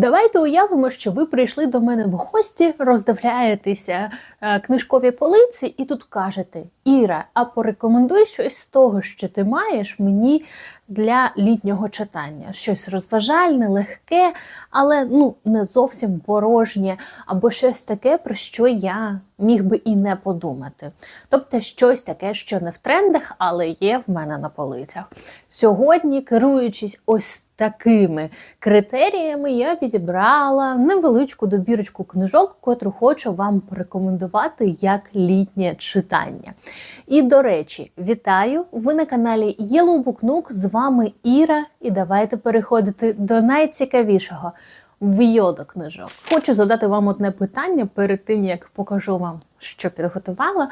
Давайте уявимо, що ви прийшли до мене в гості, роздивляєтеся е, книжкові полиці, і тут кажете: Іра, а порекомендуй щось з того, що ти маєш мені для літнього читання. Щось розважальне, легке, але ну не зовсім порожнє, або щось таке, про що я міг би і не подумати. Тобто щось таке, що не в трендах, але є в мене на полицях. Сьогодні, керуючись ось такими критеріями, я підібрала невеличку добірочку книжок, котру хочу вам порекомендувати як літнє читання. І, до речі, вітаю! Ви на каналі Nook, з вами Іра, і давайте переходити до найцікавішого вйоду книжок. Хочу задати вам одне питання перед тим, як покажу вам, що підготувала.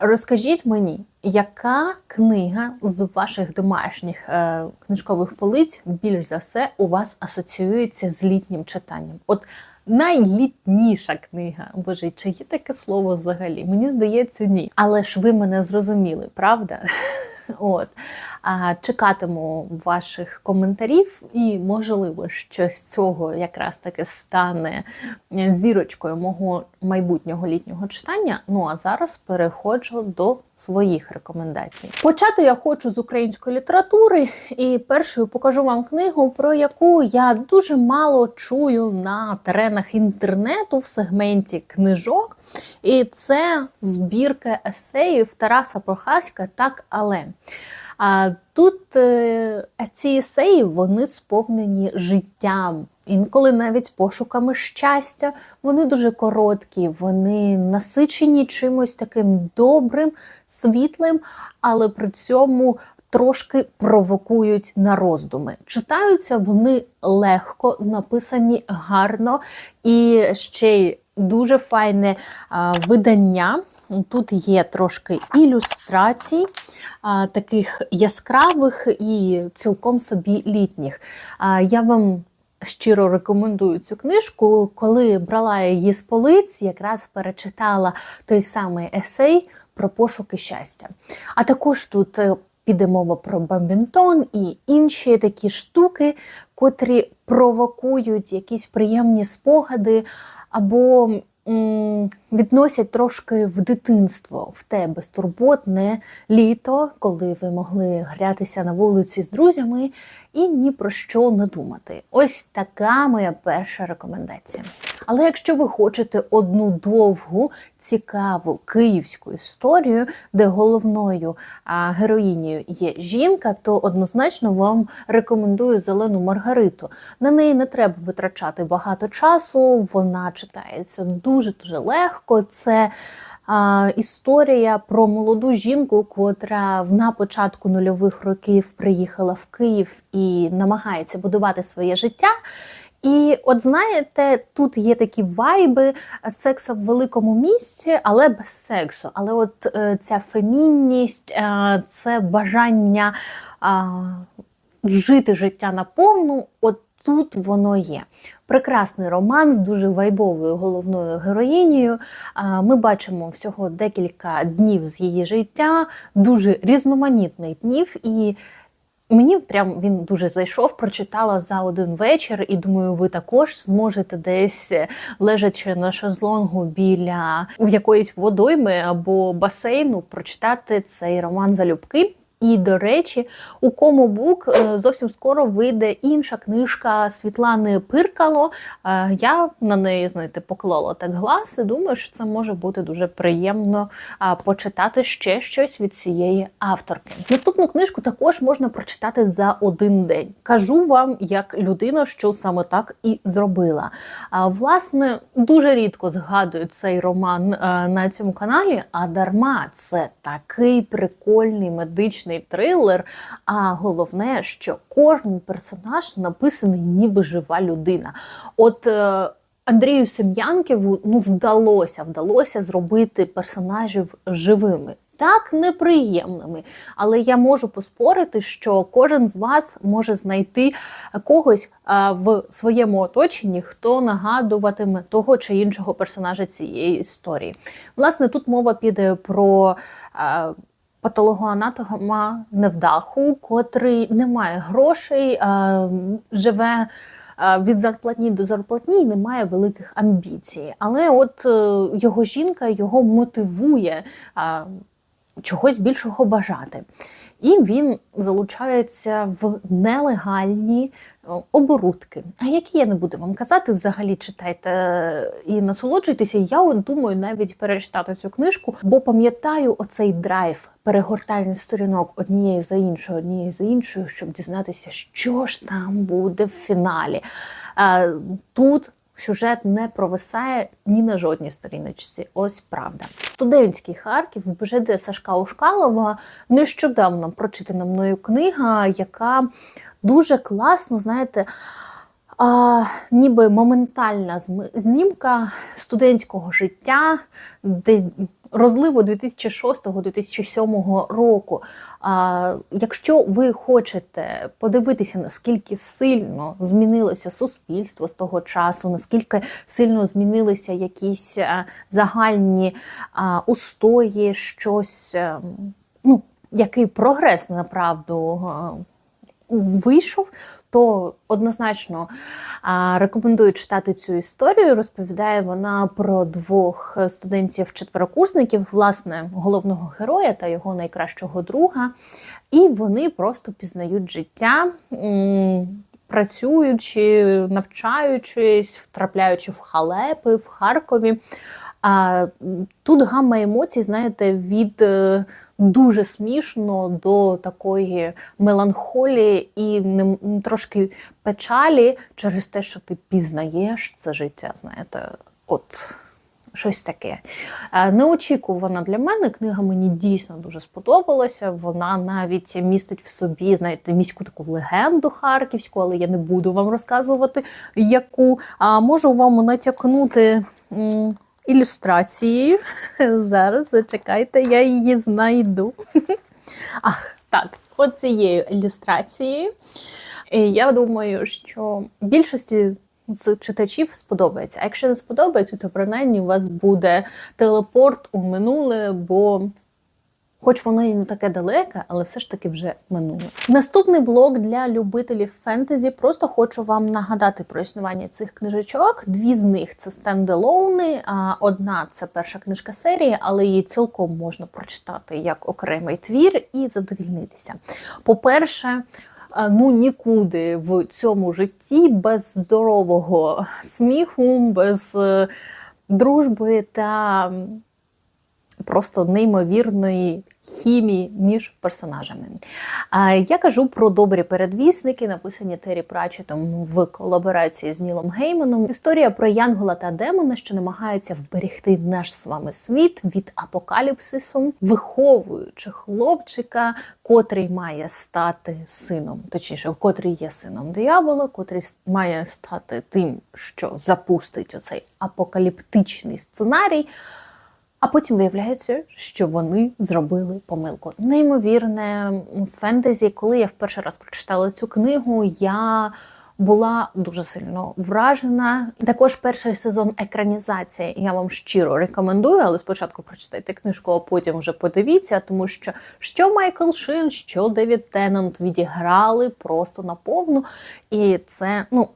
Розкажіть мені, яка книга з ваших домашніх е, книжкових полиць більш за все у вас асоціюється з літнім читанням? От найлітніша книга. Боже, чи є таке слово взагалі? Мені здається, ні. Але ж ви мене зрозуміли, правда? От чекатиму ваших коментарів, і можливо, що з цього якраз таки стане зірочкою мого майбутнього літнього читання. Ну а зараз переходжу до своїх рекомендацій. Почати я хочу з української літератури, і першою покажу вам книгу, про яку я дуже мало чую на теренах інтернету в сегменті книжок. І це збірка есеїв Тараса Прохаська так але. А тут е, ці есеї вони сповнені життям. Інколи навіть пошуками щастя, вони дуже короткі, вони насичені чимось таким добрим, світлим, але при цьому трошки провокують на роздуми. Читаються вони легко, написані гарно і ще й дуже файне видання. Тут є трошки ілюстрацій, таких яскравих і цілком собі літніх. Я вам щиро рекомендую цю книжку. Коли брала її з полиць, якраз перечитала той самий есей про пошуки щастя. А також тут е, піде мова про бамбінтон і інші такі штуки, котрі провокують якісь приємні спогади або відносять трошки в дитинство, в те безтурботне літо, коли ви могли грятися на вулиці з друзями і ні про що не думати. Ось така моя перша рекомендація. Але якщо ви хочете одну довгу, цікаву київську історію, де головною героїнею є жінка, то однозначно вам рекомендую зелену Маргариту. На неї не треба витрачати багато часу, вона читається дуже-дуже легко. Це а, історія про молоду жінку, котра на початку нульових років приїхала в Київ і намагається будувати своє життя. І от знаєте, тут є такі вайби секса в великому місці, але без сексу. Але от е, ця фемінність, е, це бажання е, жити життя наповну, от тут воно є. Прекрасний роман з дуже вайбовою головною героїнею. Ми бачимо всього декілька днів з її життя, дуже різноманітних днів. і Мені прям він дуже зайшов, прочитала за один вечір, і думаю, ви також зможете десь лежачи на шезлонгу біля якоїсь водойми або басейну, прочитати цей роман залюбки. І, до речі, у Комобук е, зовсім скоро вийде інша книжка Світлани Пиркало. Е, я на неї, знаєте, поклала так глас і думаю, що це може бути дуже приємно почитати ще щось від цієї авторки. Наступну книжку також можна прочитати за один день. Кажу вам, як людина, що саме так і зробила. Власне, дуже рідко згадую цей роман е, на цьому каналі, а дарма це такий прикольний медичний психологічний трилер. А головне, що кожен персонаж написаний ніби жива людина. От е, Андрію Сем'янківу ну вдалося вдалося зробити персонажів живими. Так неприємними, але я можу поспорити, що кожен з вас може знайти когось а, в своєму оточенні, хто нагадуватиме того чи іншого персонажа цієї історії. Власне, тут мова піде про а, патологоанатома невдаху, котрий не має грошей, живе від зарплатні до зарплатні і не має великих амбіцій. Але от е, його жінка його мотивує чогось більшого бажати. І він залучається в нелегальні оборудки. А які я не буду вам казати, взагалі читайте е, і насолоджуйтеся. Я думаю навіть перечитати цю книжку, бо пам'ятаю оцей драйв перегортання сторінок однією за іншою, однією за іншою, щоб дізнатися, що ж там буде в фіналі. Тут сюжет не провисає ні на жодній сторіночці. Ось правда. Студентський Харків в Сашка Ушкалова нещодавно прочитана мною книга, яка дуже класно, знаєте. А, ніби моментальна знімка студентського життя, десь розливу 2006-2007 року. А, якщо ви хочете подивитися, наскільки сильно змінилося суспільство з того часу, наскільки сильно змінилися якісь загальні устої, щось, ну, який прогрес направду. Вийшов, то однозначно рекомендую читати цю історію. Розповідає вона про двох студентів-четверокурсників, власне, головного героя та його найкращого друга. І вони просто пізнають життя, працюючи, навчаючись, втрапляючи в халепи в Харкові. А тут гамма емоцій, знаєте, від е, дуже смішно до такої меланхолії і трошки печалі через те, що ти пізнаєш це життя. Знаєте, от щось таке. Е, Неочікувана для мене книга мені дійсно дуже сподобалася. Вона навіть містить в собі, знаєте, міську таку легенду харківську, але я не буду вам розказувати, яку. А можу вам натякнути. Ілюстрацією. Зараз зачекайте, я її знайду. Ах, так, от цією ілюстрацією. Я думаю, що більшості з читачів сподобається. А якщо не сподобається, то принаймні у вас буде телепорт у минуле, бо хоч воно і не таке далеке, але все ж таки вже минуле. Наступний блок для любителів фентезі. Просто хочу вам нагадати про існування цих книжечок. Дві з них це стендалоуни, одна це перша книжка серії, але її цілком можна прочитати як окремий твір і задовільнитися. По-перше, ну нікуди в цьому житті без здорового сміху, без е, дружби та просто неймовірної хімії між персонажами. Я кажу про добрі передвісники, написані Террі Пратчетом в колаборації з Нілом Гейманом. Історія про Янгола та Демона, що намагаються вберегти наш з вами світ від апокаліпсису, виховуючи хлопчика, котрий має стати сином, точніше, котрий є сином диявола, котрий має стати тим, що запустить оцей апокаліптичний сценарій. А потім виявляється, що вони зробили помилку. Неймовірне фентезі. Коли я вперше раз прочитала цю книгу, я була дуже сильно вражена. Також перший сезон екранізації я вам щиро рекомендую, але спочатку прочитайте книжку, а потім вже подивіться, тому що що Майкл Шин, що Девід Теннант відіграли просто наповну. І це ну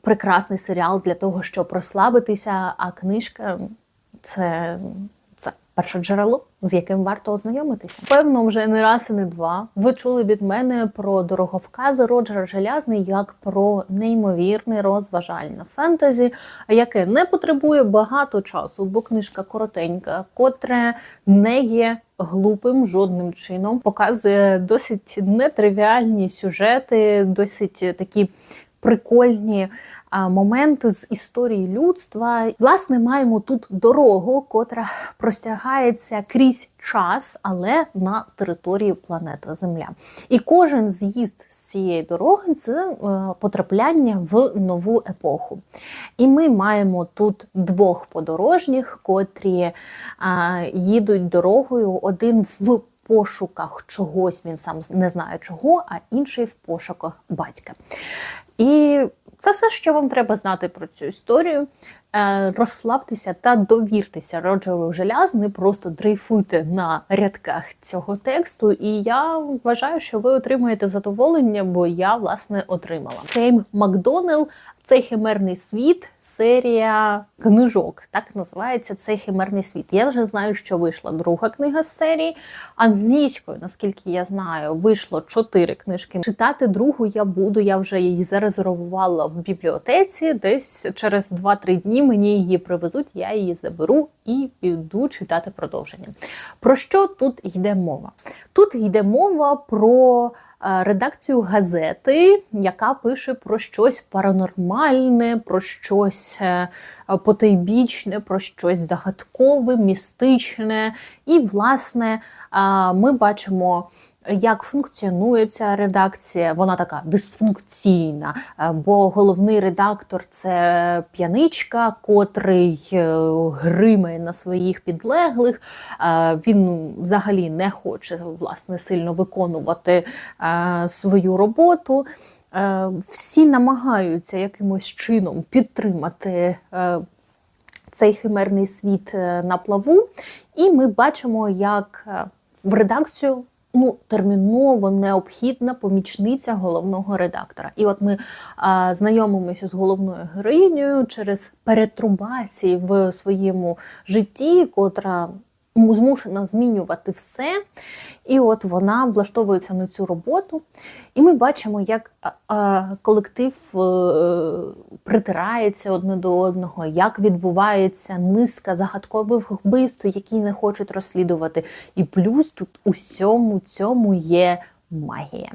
прекрасний серіал для того, щоб розслабитися, а книжка це, це перше джерело, з яким варто ознайомитися. Певно, вже не раз і не два. Ви чули від мене про дороговкази Роджера Желязний як про неймовірне розважальне фентезі, яке не потребує багато часу, бо книжка коротенька, котре не є глупим жодним чином, показує досить нетривіальні сюжети, досить такі прикольні а, моменти з історії людства. Власне, маємо тут дорогу, котра простягається крізь час, але на території планети Земля. І кожен з'їзд з цієї дороги це е, потрапляння в нову епоху. І ми маємо тут двох подорожніх, котрі їдуть дорогою, один в пошуках чогось, він сам не знає чого, а інший в пошуках батька. І це все, що вам треба знати про цю історію. Е, Розслабтеся та довіртеся Роджеру Желязни, просто дрейфуйте на рядках цього тексту, і я вважаю, що ви отримаєте задоволення, бо я власне отримала. Кейм Макдонел цей химерний світ, серія книжок. Так називається цей химерний світ. Я вже знаю, що вийшла друга книга з серії. Англійською, наскільки я знаю, вийшло чотири книжки. Читати другу я буду. Я вже її зарезервувала в бібліотеці. Десь через 2-3 дні мені її привезуть. Я її заберу і піду читати продовження. Про що тут йде мова? Тут йде мова про. Е, редакцію газети, яка пише про щось паранормальне, про щось е, потайбічне, про щось загадкове, містичне. І, власне, е, ми бачимо як функціонує ця редакція. Вона така дисфункційна, е, бо головний редактор це п'яничка, котрий е, гримає на своїх підлеглих. Е, він взагалі не хоче власне сильно виконувати свою роботу. Всі намагаються якимось чином підтримати. Цей химерний світ на плаву, і ми бачимо, як в редакцію ну, терміново необхідна помічниця головного редактора. І от ми а, знайомимося з головною героїнею через перетрубації в своєму житті, котра змушена змінювати все. І от вона влаштовується на цю роботу. І ми бачимо, як колектив е, притирається одне до одного, як відбувається низка загадкових вбивств, які не хочуть розслідувати. І плюс тут усьому цьому є магія.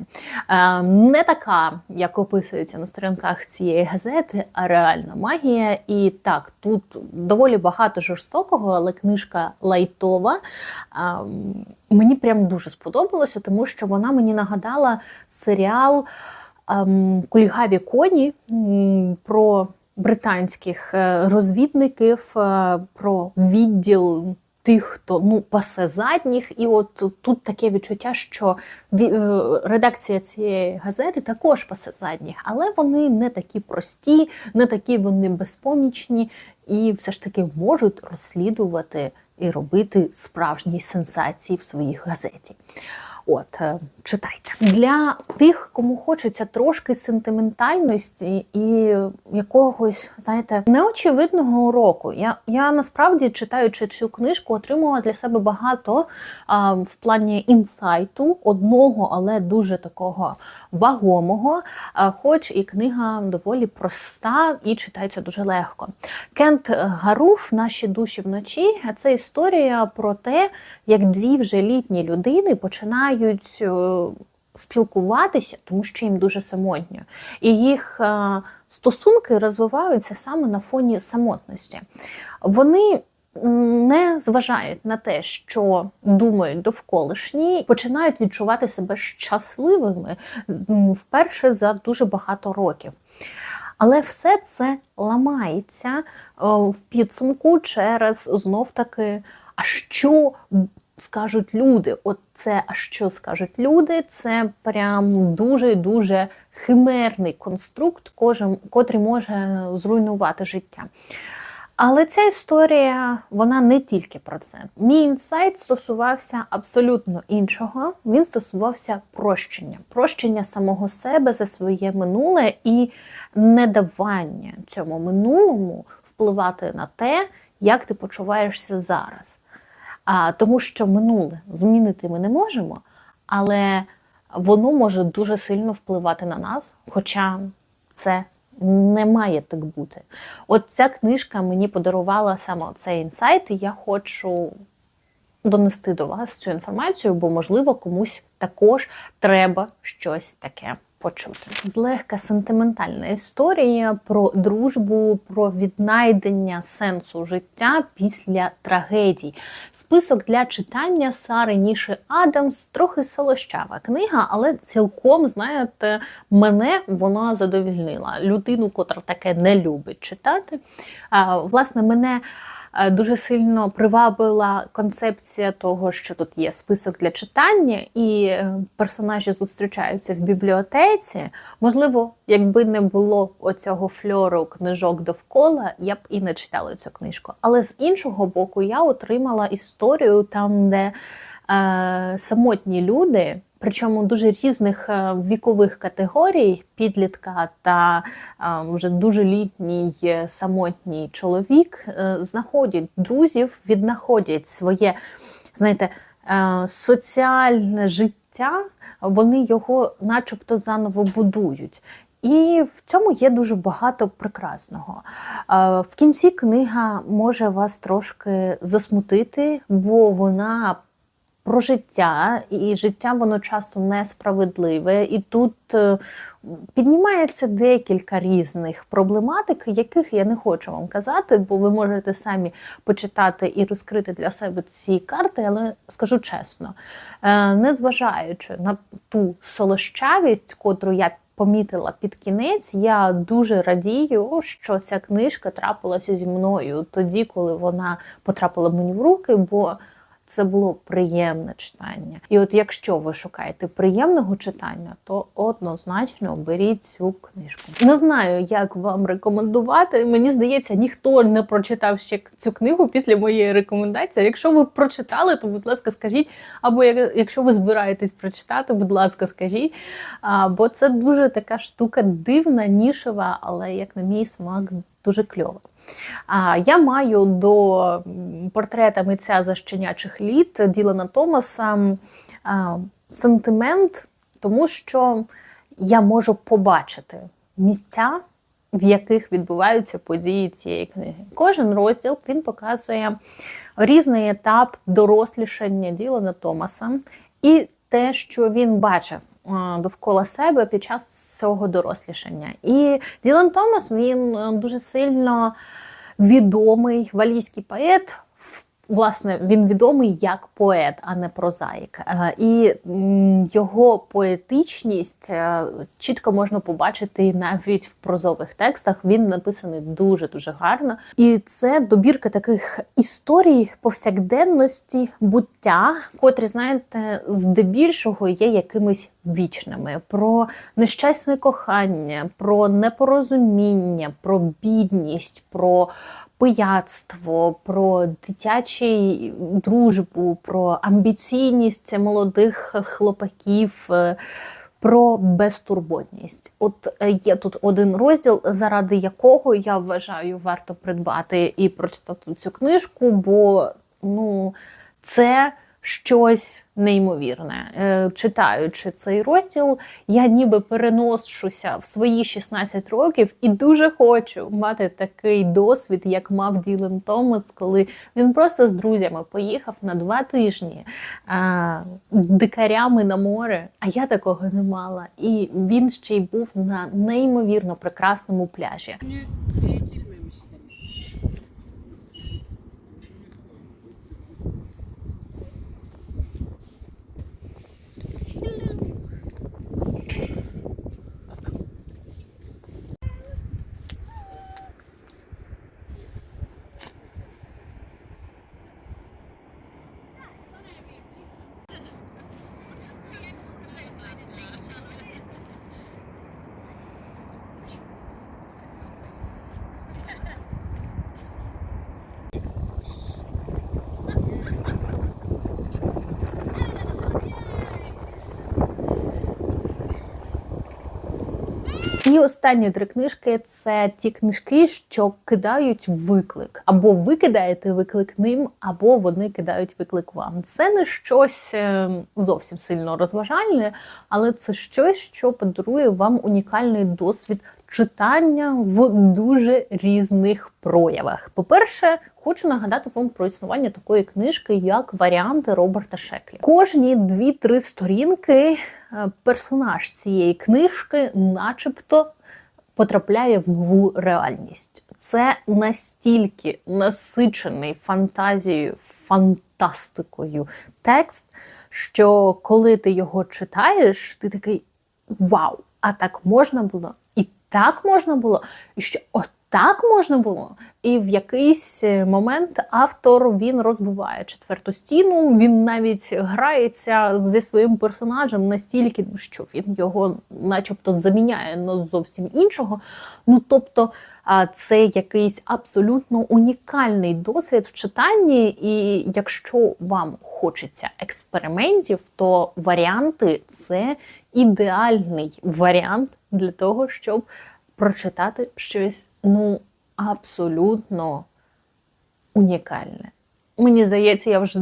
Е, не така, як описується на сторінках цієї газети, а реальна магія. І так, тут доволі багато жорстокого, але книжка лайтова. Е, мені прям дуже сподобалося, тому що вона мені нагадала серіал ем, Кульгаві коні про британських е, розвідників, про відділ тих, хто ну пасе задніх, і от тут таке відчуття, що е, редакція цієї газети також пасе задніх, але вони не такі прості, не такі вони безпомічні, і все ж таки можуть розслідувати і робити справжні сенсації в своїй газеті. От, е, читайте. Для тих, кому хочеться трошки сентиментальності і якогось, знаєте, неочевидного уроку. Я я насправді, читаючи цю книжку, отримала для себе багато а, в плані інсайту, одного, але дуже такого вагомого. А, хоч і книга доволі проста і читається дуже легко. Кент Гаруф, наші душі вночі це історія про те, як дві вже літні людини починають. Е, спілкуватися, тому що їм дуже самотньо. І їх е, стосунки розвиваються саме на фоні самотності. Вони не зважають на те, що думають довколишні, починають відчувати себе щасливими вперше за дуже багато років. Але все це ламається е, в підсумку через знов таки, а що скажуть люди. От це, а що скажуть люди? Це прям дуже-дуже химерний конструкт, кожен, котрий може зруйнувати життя. Але ця історія, вона не тільки про це. Мій інсайт стосувався абсолютно іншого. Він стосувався прощення, прощення самого себе за своє минуле і недавання цьому минулому впливати на те, як ти почуваєшся зараз. А, Тому що минуле змінити ми не можемо, але воно може дуже сильно впливати на нас, хоча це не має так бути. От ця книжка мені подарувала саме цей інсайт, і я хочу донести до вас цю інформацію, бо, можливо, комусь також треба щось таке почути. Злегка сентиментальна історія про дружбу, про віднайдення сенсу життя після трагедій. Список для читання Сари Ніші Адамс трохи солощава книга, але цілком, знаєте, мене вона задовільнила. Людину, котра таке не любить читати. Власне, мене дуже сильно привабила концепція того, що тут є список для читання, і е, персонажі зустрічаються в бібліотеці. Можливо, якби не було оцього фльору книжок довкола, я б і не читала цю книжку. Але з іншого боку, я отримала історію там, де е, самотні люди. Причому дуже різних е, вікових категорій підлітка та е, вже дуже літній е, самотній чоловік е, знаходять друзів, віднаходять своє, знаєте, е, соціальне життя, вони його начебто заново будують. І в цьому є дуже багато прекрасного. Е, В кінці книга може вас трошки засмутити, бо вона про життя, і життя воно часто несправедливе. І тут е, піднімається декілька різних проблематик, яких я не хочу вам казати, бо ви можете самі почитати і розкрити для себе ці карти, але скажу чесно, е, незважаючи на ту солощавість, котру я помітила під кінець, я дуже радію, що ця книжка трапилася зі мною тоді, коли вона потрапила мені в руки. бо це було приємне читання. І от якщо ви шукаєте приємного читання, то однозначно беріть цю книжку. Не знаю, як вам рекомендувати. Мені здається, ніхто не прочитав ще цю книгу після моєї рекомендації. Якщо ви прочитали, то будь ласка, скажіть. Або як- якщо ви збираєтесь прочитати, будь ласка, скажіть. А, бо це дуже така штука дивна, нішева, але як на мій смак дуже кльова. Я маю до портрета митця за щенячих літ Ділана Томаса сентимент, тому що я можу побачити місця, в яких відбуваються події цієї книги. Кожен розділ він показує різний етап дорослішання Ділана Томаса і те, що він бачив довкола себе під час цього дорослішання. І Ділан Томас він е, дуже сильно відомий валійський поет. Власне, він відомий як поет, а не прозаїк. Е, І його поетичність е, чітко можна побачити навіть в прозових текстах. Він написаний дуже дуже гарно. І це добірка таких історій повсякденності буття, котрі, знаєте, здебільшого є якимись вічними. Про нещасне кохання, про непорозуміння, про бідність, про пияцтво, про дитячу дружбу, про амбіційність молодих хлопаків. е, Про безтурботність. От е, є тут один розділ, заради якого я вважаю, варто придбати і прочитати цю книжку, бо ну, це щось неймовірне. Е, Читаючи цей розділ, я ніби переношуся в свої 16 років і дуже хочу мати такий досвід, як мав Ділан Томас, коли він просто з друзями поїхав на два тижні а, дикарями на море. А я такого не мала. І він ще й був на неймовірно прекрасному пляжі. І останні три книжки це ті книжки, що кидають виклик. Або ви кидаєте виклик ним, або вони кидають виклик вам. Це не щось е, зовсім сильно розважальне, але це щось, що подарує вам унікальний досвід читання в дуже різних проявах. По-перше, хочу нагадати вам про існування такої книжки, як варіанти Роберта Шеклі. Кожні дві-три сторінки е, персонаж цієї книжки, начебто, потрапляє в нову реальність. Це настільки насичений фантазією, фантастикою текст, що коли ти його читаєш, ти такий вау! А так можна було, так можна було, і що отак можна було. І в якийсь е, момент автор він розбиває четверту стіну. Він навіть грається зі своїм персонажем настільки, що він його, начебто, заміняє на зовсім іншого. Ну тобто, це якийсь абсолютно унікальний досвід в читанні. І якщо вам хочеться експериментів, то варіанти це ідеальний варіант для того, щоб прочитати щось ну абсолютно унікальне. Мені здається, я вже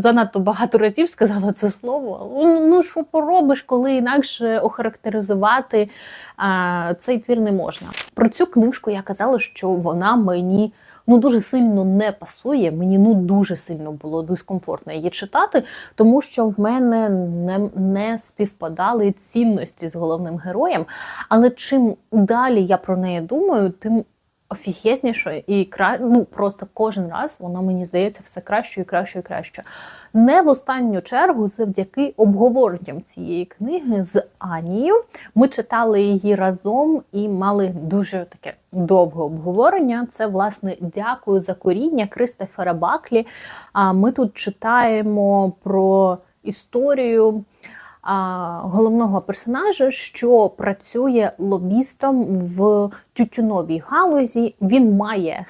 занадто багато разів сказала це слово. Ну, Ну, що поробиш, коли інакше охарактеризувати а, цей твір не можна. Про цю книжку я казала, що вона мені ну дуже сильно не пасує. Мені ну дуже сильно було дискомфортно її читати, тому що в мене не, не співпадали цінності з головним героєм. Але чим далі я про неї думаю, тим офігезніше і кра... ну, просто кожен раз воно мені здається все краще і краще і краще. Не в останню чергу, завдяки обговоренням цієї книги з Анією. Ми читали її разом і мали дуже таке довге обговорення. Це власне дякую за коріння Кристофера Баклі. А ми тут читаємо про історію головного персонажа, що працює лобістом в тютюновій галузі. Він має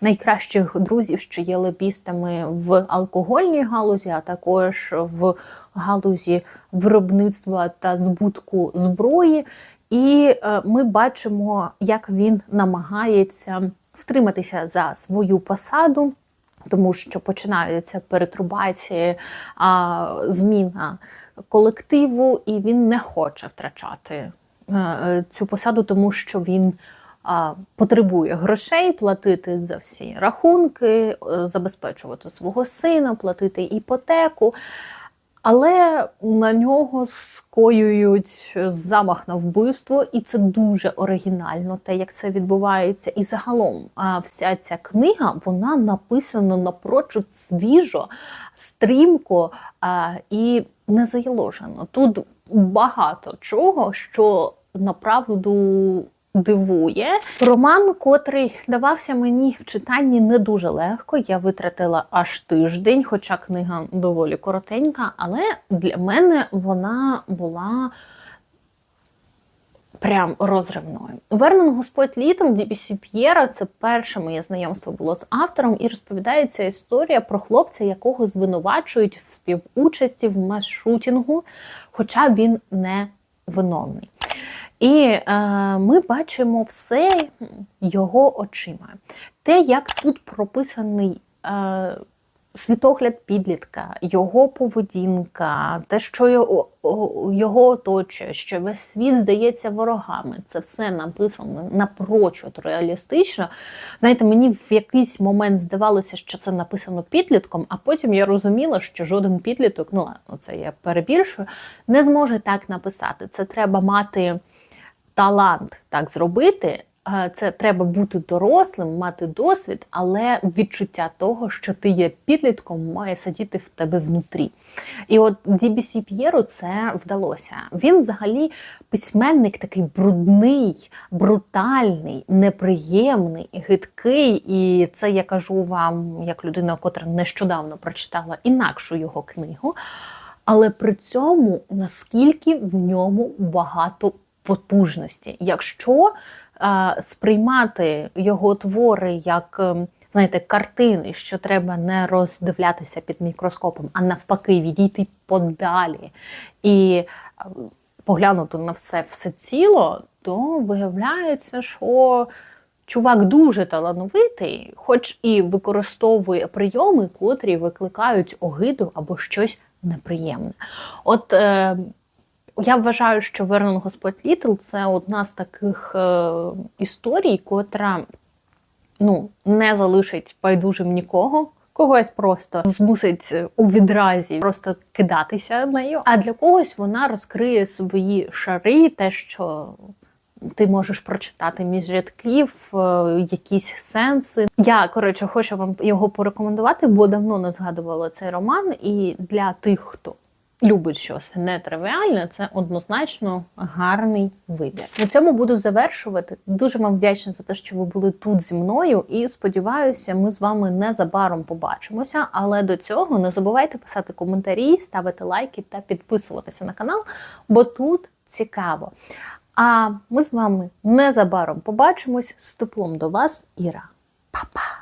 найкращих друзів, що є лобістами в алкогольній галузі, а також в галузі виробництва та збутку зброї. І е, ми бачимо, як він намагається втриматися за свою посаду тому що починаються перетрубації, а, зміна колективу, і він не хоче втрачати е, цю посаду, тому що він потребує грошей платити за всі рахунки, е, забезпечувати свого сина, платити іпотеку. Але на нього скоюють замах на вбивство, і це дуже оригінально, те, як це відбувається. І загалом вся ця книга вона написана напрочуд свіжо, стрімко і не заяложено. Тут багато чого, що направду дивує. Роман, котрий давався мені в читанні не дуже легко. Я витратила аж тиждень, хоча книга доволі коротенька, але для мене вона була. Прям розривною. Вернон Господь Літл Дібісі П'єра це перше моє знайомство було з автором, і розповідається історія про хлопця, якого звинувачують в співучасті в мас-шутінгу, хоча він не виновний. І е, ми бачимо все його очима. Те, як тут прописаний е, світогляд підлітка, його поведінка, те, що його, оточує, що весь світ здається ворогами, це все написано напрочуд реалістично. Знаєте, мені в якийсь момент здавалося, що це написано підлітком, а потім я розуміла, що жоден підліток, ну це я перебільшую, не зможе так написати. Це треба мати талант так зробити. Е, Це треба бути дорослим, мати досвід, але відчуття того, що ти є підлітком, має сидіти в тебе внутрі. І от DBC П'єру це вдалося. Він взагалі письменник такий брудний, брутальний, неприємний, гидкий. І це я кажу вам, як людина, котра нещодавно прочитала інакшу його книгу. Але при цьому наскільки в ньому багато потужності. Якщо е, сприймати його твори як, е, знаєте, картини, що треба не роздивлятися під мікроскопом, а навпаки, відійти подалі і е, поглянути на все все ціло, то виявляється, що чувак дуже талановитий, хоч і використовує прийоми, котрі викликають огиду або щось неприємне. От е, я вважаю, що Вернон Господь Літл це одна з таких е, історій, котра ну, не залишить байдужим нікого. Когось просто змусить у відразі просто кидатися нею. А для когось вона розкриє свої шари, те, що ти можеш прочитати між рядків, е, якісь сенси. Я коротше хочу вам його порекомендувати, бо давно не згадувала цей роман. І для тих, хто любить щось нетривіальне, це однозначно гарний вибір. На цьому буду завершувати. Дуже вам вдячна за те, що ви були тут зі мною, і сподіваюся, ми з вами незабаром побачимося. Але до цього не забувайте писати коментарі, ставити лайки та підписуватися на канал, бо тут цікаво. А ми з вами незабаром побачимось з теплом до вас, Іра. Па-па!